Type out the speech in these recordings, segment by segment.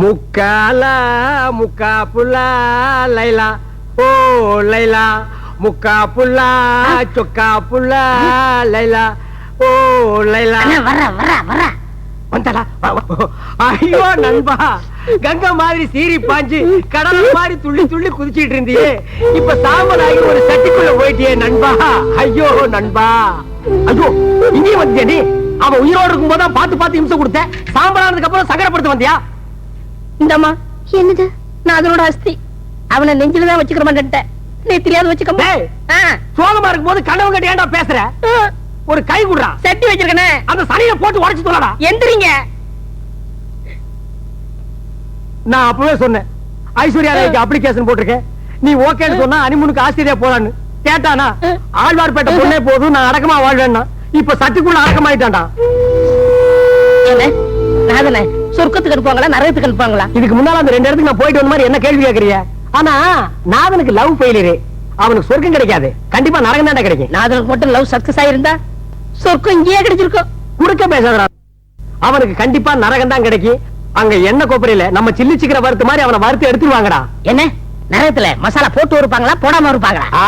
முக்கால முக்கா புல்லா லைலா. ஓ லைலா. முக்கா புல்லா சொக்கா புல்லா லைலா. ஓ லைலா வர வர வர. ஐயோ நண்பா. கங்கா மாதிரி சீறி பாஞ்சு கடல் மாதிரி துள்ளி துள்ளி குதிச்சிட்டு இருந்தியே. இப்ப சாம்பலாகி ஒரு சட்டிக்குள்ள போயிட்டியே நண்பா. ஐயோ நண்பா. ஐயோ இங்கேயும் வந்தியா நீ? அவன் உயிரோடு இருக்கும் போதா பார்த்து பார்த்து இம்சம் கொடுத்தேன். சாம்பலானதுக்கு அப்புறம் சங்கடப்படுத்த வந்தியா? இந்தம்மா. என்னது? நான் அதனோட அஸ்தி. அவனை நெஞ்சில தான் வச்சுக்கிற மாட்டேன்ட்டேன் நீ தெரியாது வச்சுக்க டேய் சோகமா இருக்கும் போது கனவு கட்டி ஏன்டா பேசுற? ஒரு கை குடுறா. சட்டி வச்சிருக்கனே. அந்த சனியை போட்டு உடைச்சு சொல்லடா எந்திரிங்க. நான் அப்பவே சொன்னேன். ஐஸ்வர்யா ராய்க்கு அப்ளிகேஷன் போட்டிருக்கேன். நீ ஓகேன்னு சொன்னா அனிமுனுக்கு ஆஸ்திரேலியா போலான்னு கேட்டானா ஆழ்வார்பேட்டை பொண்ணே போதும் நான் அடக்கமா வாழ்வேன்னா. இப்ப சட்டிக்குள்ள அடக்கமாயிட்டான்டா. என்ன? நாதனே சொர்க்கத்துக்கு அனுப்புவாங்களா? நரகத்துக்கு அனுப்புவாங்களா? இதுக்கு முன்னால அந்த ரெண்டு இடத்துக்கு நான் போயிட்டு வந்த மாதிரி என்ன கேள்வி கேக்குறிய ஆனா நாதனுக்கு லவ் ஃபெயிலியர் அவனுக்கு சொர்க்கம் கிடைக்காது. கண்டிப்பா நரகம் தானே கிடைக்கும். நாதனுக்கு மட்டும் லவ் சக்சஸ் ஆயிருந்தா சொர்க்கம் இங்கேயே கிடைச்சிருக்கும். குடுக்க பேசாதடா. அவனுக்கு கண்டிப்பா நரகம் தான் கிடைக்கும். அங்க எண்ணெய் கொப்பரையில நம்ம சில்லி சிக்கிற வறுத்து மாதிரி அவனை வறுத்து எடுத்துருவாங்கடா. என்ன? நரகத்துல மசாலா போட்டு இருப்பாங்களா போடாம இருப்பாங்களா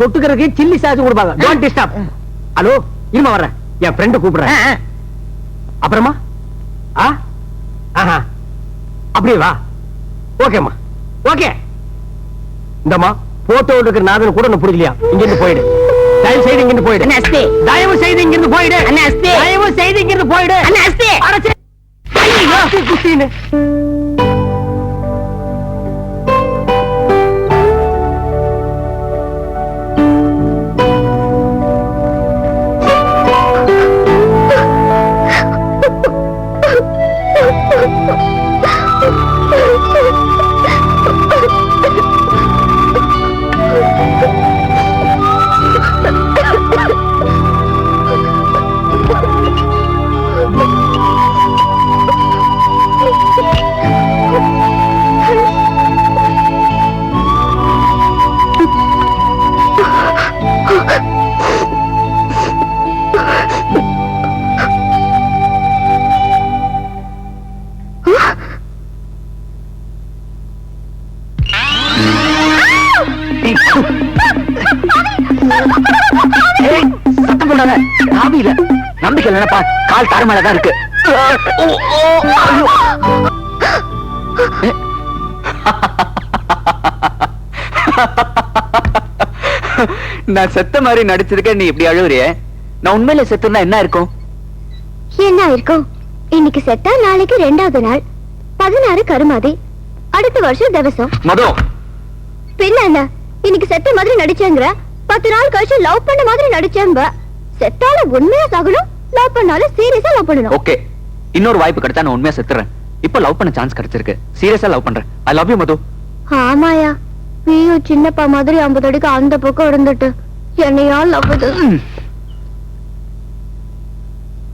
தொட்டுக்கிறதுக்கு சில்லி சாஸ் கொடுப்பாங்க. டோன்ட் டிஸ்டர்ப் ஹலோ இருமா வர்றேன். என் ஃப்ரெண்டு கூப்பிடுறேன். அப்புறமா? ஆ? அப்படியே வா. ஓகேம்மா ஓகே இந்தம்மா போட்டோ இருக்கிற நாதன் கூட ஒண்ணு புரியலையா இங்க இருந்து போயிடு. தயவு செய்து இங்க இருந்து போயிடு தயவு செய்து இங்க இருந்து போயிடு தயவு செய்து இங்க இருந்து போயிடு அஸ்தி. குத்தின்னு. ஏய், நம்பிக்கை இல்லைனப்பா கால் தாறு இருக்கு ஓ, நான் செத்த மாதிரி நடிச்சதுக்கு நீ இப்படி அழுவுறியே நான் உண்மையில செத்துனா என்ன இருக்கும்? என்ன இருக்கும்? இன்னைக்கு செத்தா நாளைக்கு ரெண்டாவது நாள். பதினாறு கருமாதி. அடுத்த வருஷம் திவசம். மது! பின்ன என்ன இன்னைக்கு செத்த மாதிரி நடிச்சேங்கிற பத்து நாள் கழிச்சு லவ் பண்ண மாதிரி நடிச்சேங்க செத்தால உண்மையா சாகணும் லவ் பண்ணாலும் சீரியஸா லவ் பண்ணணும். ஓகே. இன்னொரு வாய்ப்பு கிடைச்சா நான் உண்மையா செத்துறேன். இப்ப லவ் பண்ண சான்ஸ் கிடைச்சிருக்கு. சீரியஸா லவ் பண்றேன். I love you Madhu. ஆமாயா. வீயு சின்னப்பா மாதிரி ஐம்பது அடிக்கு அந்த பக்கம் இருந்துட்டு என்னையா love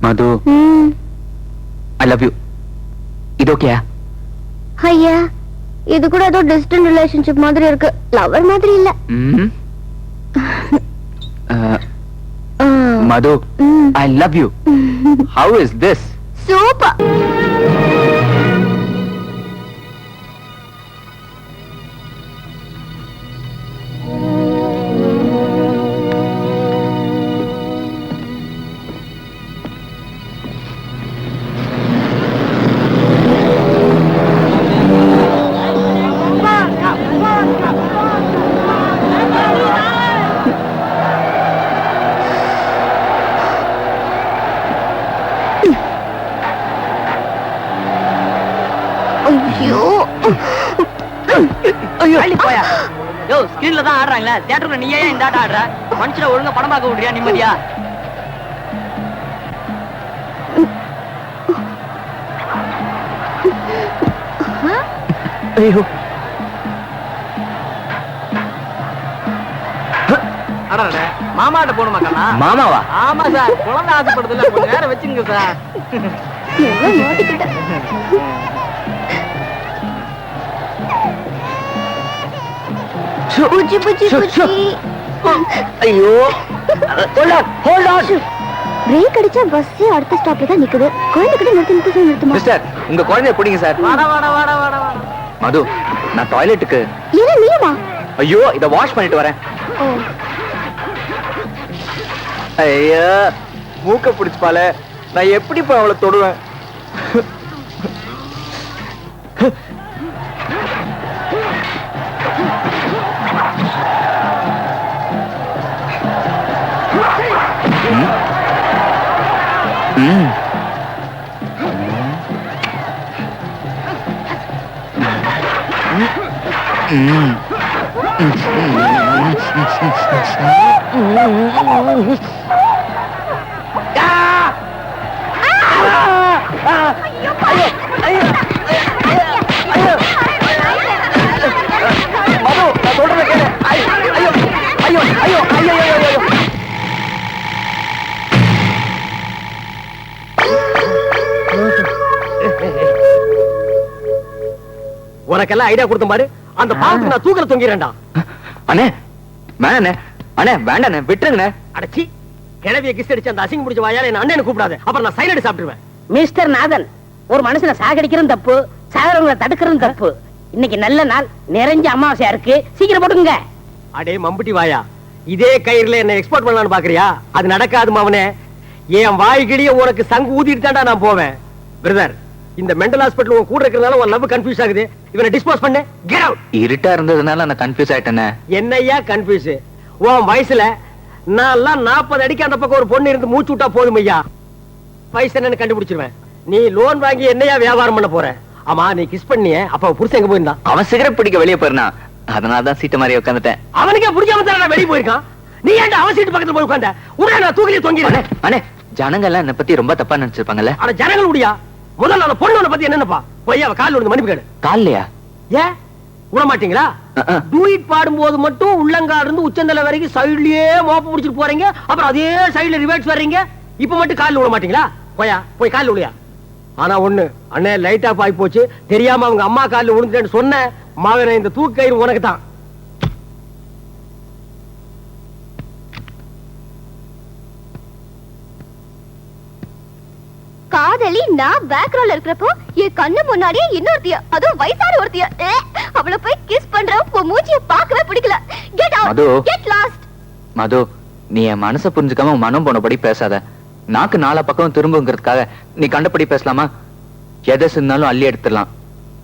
Madhu. I love you இது ஓகேயா ஐயா இது கூட ஏதோ டிஸ்டன்ட் ரிலேஷன்ஷிப் மாதிரி இருக்கு. லவர் மாதிரி இல்ல. ம். Madhu. I love you how is this super ஐயோ. போயா. யோ ஸ்கிரீன்ல தான் ஆடுறாங்களே. தியேட்டர்ல நீ ஏன் இந்த ஆட்டம் ஆடுற? மனுஷனை ஒழுங்கா படம் பார்க்க விடுறியா நிம்மதியா? ஐயோ. அடடே, மாமாட்ட போகணுமா கண்ணா? மாமாவா? ஆமா சார். குழந்தை ஆசைப்படுதுல கொஞ்ச நேரம் வச்சுங்க சார். புஜி புஜி. புஜி ஐயோ hold on hold on break அடிச்சா பஸ்ஸே அடுத்த ஸ்டாப்ல தான் நிக்குது குழந்தை கிட்ட நிறுத்தி நிறுத்தி நிறுத்துமா மிஸ்டர் உங்க குழந்தைய பிடிங்க சார் வாடா வாடா வாடா வாடா மது நான் டாய்லெட்டுக்கு ஏன்னா நீயுமா ஐயோ இத வாஷ் பண்ணிட்டு வரேன் ஐயா மூக்க பிடிச்சுப்பால நான் எப்படி போய் அவளை தொடுவேன் అయ్యో உனக்கெல்லாம் ஐடியா கொடுத்த பாரு. அந்த பாவத்துக்கு நான் தூக்கல தொங்கிறேன்டா அண்ணே வேணாண்ணே அண்ணே வேண்டாண்ணே விட்டுருங்கண்ணே. அடச்சி கிழவிய கிஸ் அடிச்சு அந்த அசிங்க முடிச்ச வாயால என்ன அண்ணனை கூப்பிடாத. அப்புறம் நான் சைலண்ட் சாப்பிட்டுருவேன். மிஸ்டர் நாதன் ஒரு மனுஷனை சாகடிக்கிறதும் தப்பு சாகரவங்களை தடுக்கிறதும் தப்பு. இன்னைக்கு நல்ல நாள் நிறைஞ்ச அமாவாசையா இருக்கு. சீக்கிரம் போட்டுங்க அடே மம்புட்டி வாயா இதே கயிறுல என்ன எக்ஸ்போர்ட் பண்ணலாம்னு பாக்குறியா? அது நடக்காது மாவனே என் வாய்கிடிய உனக்கு சங்கு ஊதிட்டு தான்டா நான் போவேன். பிரதர் இந்த மெண்டல் ஹாஸ்பிட்டல் உன் கூட இருக்கிறதுனால உன் லவ் கன்ஃபியூஸ் ஆகுது. இவனை டிஸ்போஸ் பண்ணு. கெட் அவுட் இருட்டா இருந்ததுனால நான் கன்ஃபியூஸ் ஆயிட்டேனே. என்னையா கன்ஃபியூஸ் உன் வயசுல நான் எல்லாம் நாற்பது அடிக்கு அந்த பக்கம் ஒரு பொண்ணு இருந்து மூச்சு விட்டா போதும் ஐயா. வயசு என்னன்னு கண்டுபிடிச்சிருவேன். நீ லோன் வாங்கி என்னையா வியாபாரம் பண்ண போற? ஆமா நீ கிஸ் பண்ணிய. அப்ப புருஷன் எங்க போயிருந்தான்? அவன் சிகரெட் பிடிக்க வெளியே போயிருந்தான் அதனால தான் சீட்டு மாதிரி உட்காந்துட்டேன். அவனுக்கே பிடிக்காம தானே வெளியே போயிருக்கான்? நீ ஏன்டா அவன் சீட்டு பக்கத்துல போய் உட்கார்ந்த உடனே நான் தூக்கிலே அண்ணே தொங்கிறேன் அண்ணே ஜனங்க எல்லாம் என்ன பத்தி ரொம்ப தப்பா நினைச்சிருப்பாங்கல்ல. ஆனா ஜனங்கள் முடியா முதல்ல அந்த பொண்ணு பத்தி என்னப்பா போய் அவ காலில் விழுந்து மன்னிப்பு கேடு காலையா ஏன் விட மாட்டீங்களா. டூயிட் பாடும்போது மட்டும் உள்ளங்கால இருந்து உச்சந்தலை வரைக்கும் சைடுலயே மோப்ப முடிச்சிட்டு போறீங்க. அப்புறம் அதே சைடுல ரிவர்ஸ் வர்றீங்க. இப்ப மட்டும் காலில் விட மாட்டீங்களா? போயா போய் காலில் விழியா ஆனா ஒண்ணு அண்ணே லைட் ஆஃப் ஆகி போச்சு. தெரியாம அவங்க அம்மா காலில் விழுந்துட்டேன்னு சொன்ன மகனே இந்த தூக்கயிறு உனக்கு தான் காதலி நான் பேக் ரோல இருக்கிறப்போ என் கண்ணு முன்னாடியே இன்னொருத்திய அதுவும் வயசான ஒருத்திய. அவளை போய் கிஸ் பண்ற உன் மூஞ்சிய பார்க்கவே பிடிக்கல. Get. Out get lost Madhu நீ என் மனசை புரிஞ்சுக்காம மனம் போனபடி பேசாத. நாக்கு நாலா பக்கம் திரும்புங்கிறதுக்காக நீ கண்டபடி பேசலாமா? எதை சிந்தாலும் அள்ளி எடுத்துடலாம்.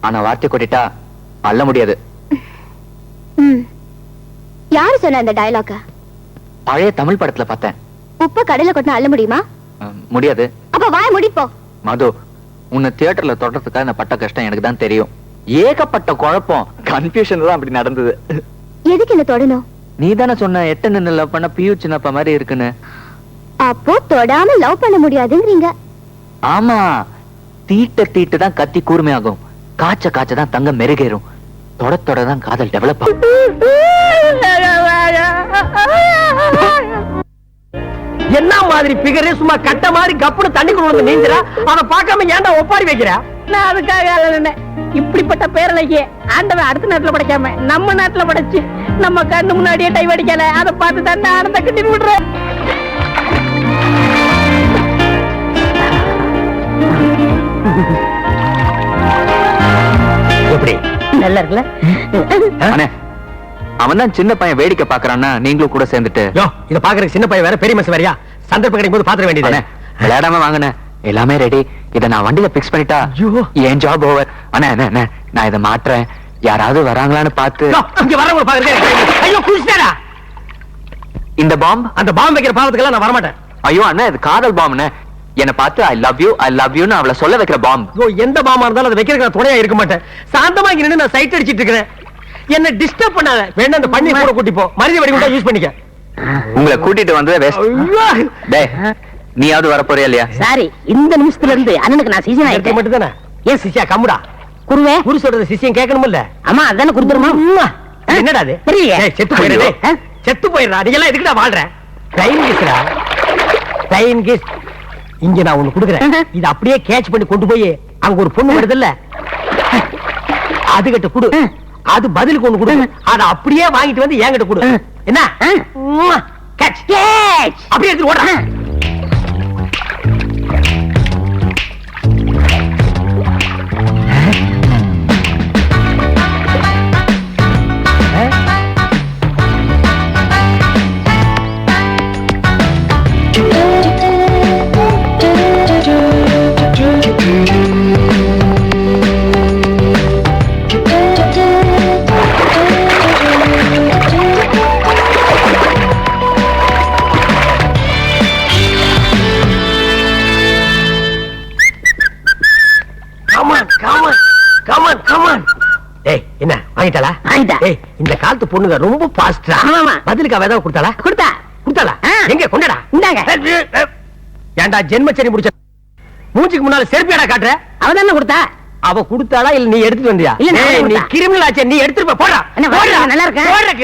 ஆனா வார்த்தை கொட்டிட்டா அள்ள முடியாது. யாரு சொன்ன அந்த டயலாக பழைய தமிழ் படத்துல பார்த்தேன். உப்ப கடையில கொட்டினா அள்ள முடியுமா? முடியாது. அப்ப வாய முடிப்போ. மது உன்னை தியேட்டர்ல தொடர்றதுக்காக நான் பட்ட கஷ்டம் எனக்கு தான் தெரியும். ஏகப்பட்ட குழப்பம் கன்ஃபியூஷன் தான் அப்படி நடந்தது. எதுக்கு என்ன தொடணும்? நீ தானே சொன்ன எட்ட நின்னு லவ் பண்ண பியூ சின்னப்பா மாதிரி இருக்குன்னு. அப்போ தொடாம லவ் பண்ண முடியாதுங்கிறீங்க. ஆமா தீட்ட தீட்டு தான் கத்தி கூர்மையாகும். காய்ச்ச காய்ச்ச தான் தங்க மெருகேறும். தொட தொட தான் காதல் டெவலப் ஆகும். என்ன மாதிரி பிகரே சும்மா கட்ட மாதிரி கப்புனு தண்ணி கொண்டு நீந்திரா அதை பார்க்காம ஏன்டா ஒப்பாரி வைக்கிற? நான் அதுக்காக. இப்படிப்பட்ட பேரலைக்கு ஆண்டவன் அடுத்த நாட்டுல படைக்காம நம்ம நாட்டுல படைச்சு நம்ம கண்ணு முன்னாடியே டைவ் அடிக்கல. அதை பார்த்து தான் ஆனந்த கட்டி விடுறேன் எப்படி? நல்லா இருக்குல்ல அண்ணே அவன் தான் சின்ன பையன் வேடிக்கை பாக்குறான்னா நீங்களும் கூட சேர்ந்துட்டு. இத பாக்குறதுக்கு சின்ன பையன் வேற பெரிய மனுஷன் வேறயா? சந்தர்ப்பம் கிடைக்கும் போது பாத்திர வேண்டியது. அண்ணே விளையாடாம வாங்கண்ணே. எல்லாமே ரெடி இத நான் வண்டியில பிக்ஸ் பண்ணிட்டா ஐயோ. என் ஜாப் ஓவர் அண்ணே அண்ணே நான் இத மாட்டுறேன் யாராவது வராங்களான்னு பார்த்து. இங்க வரவங்க பாக்குறது ஐயோ குடிச்சிட்டா இந்த பாம்பு அந்த பாம்பு வைக்கிற பாவத்துக்கெல்லாம் நான் வரமாட்டேன். ஐயோ அண்ணா இது காதல் பாம்புண்ணே என்னை பார்த்து I love you I love யூன்னு அவளை சொல்ல வைக்கிற பாம்பு எந்த பாம்பா இருந்தாலும் அதை வைக்கிறதுக்கு நான் துணையா இருக்க மாட்டேன். சாந்தமா இங்க நின்னு நான் சைட் அடிச்சிட்டு இருக்கிறேன். என்ன டிஸ்டர்ப் பண்ணாத. வேணா அந்த பண்ணி கூட கூட்டி போ. மனித வடி கூட யூஸ் பண்ணிக்க. உங்களை கூட்டிட்டு வந்ததே வேஸ்ட் ஐயோ! டேய் நீயாவது வர போறியா இல்லையா? சாரி இந்த நிமிஷத்துல இருந்து அண்ணனுக்கு நான் சீசன் ஆயிட்டேன். மட்டும் தானே ஏன் சிசியா கம்முடா. குருவே. குரு சொல்றது சிசியம் கேட்கணும்ல அம்மா அதானே கொடுத்துருமா? என்னடா அது? தெரியலையே. ஏய், செத்து போயிடு ஐயோ. டேய். செத்து போயிடுறா. நீ எல்லாம் எதுக்குடா வாழ்ற? ட்ரெயின் கிஸ்டா ட்ரெயின் கிஸ் இங்க நான் ஒண்ணு குடுக்குறேன். இது அப்படியே கேட்ச் பண்ணி கொண்டு போய் அங்க ஒரு பொண்ணு வருது இல்ல. அது கிட்ட குடு. அது பதிலுக்கு ஒண்ணு குடு அத அப்படியே வாங்கிட்டு வந்து என்கிட்ட குடு. என்ன? கேட்ச். அப்படியே எடுத்து ஓடுறேன் கமான் இந்த காலத்து பொண்ணுங்க ரொம்ப பாஸ்டா கொடுத்தா. கொடுத்தாளா? எங்க கொண்டடா. இந்தாங்க. ஏன்டா ஜென்மச்சரி முடிச்ச முன்னால செருப்பியாடா காட்டுற? அவ தான கொடுத்தா? அவ கொடுத்தாளா இல்ல நீ எடுத்துட்டு வந்தியா? இல்ல நீ கிரிமினல்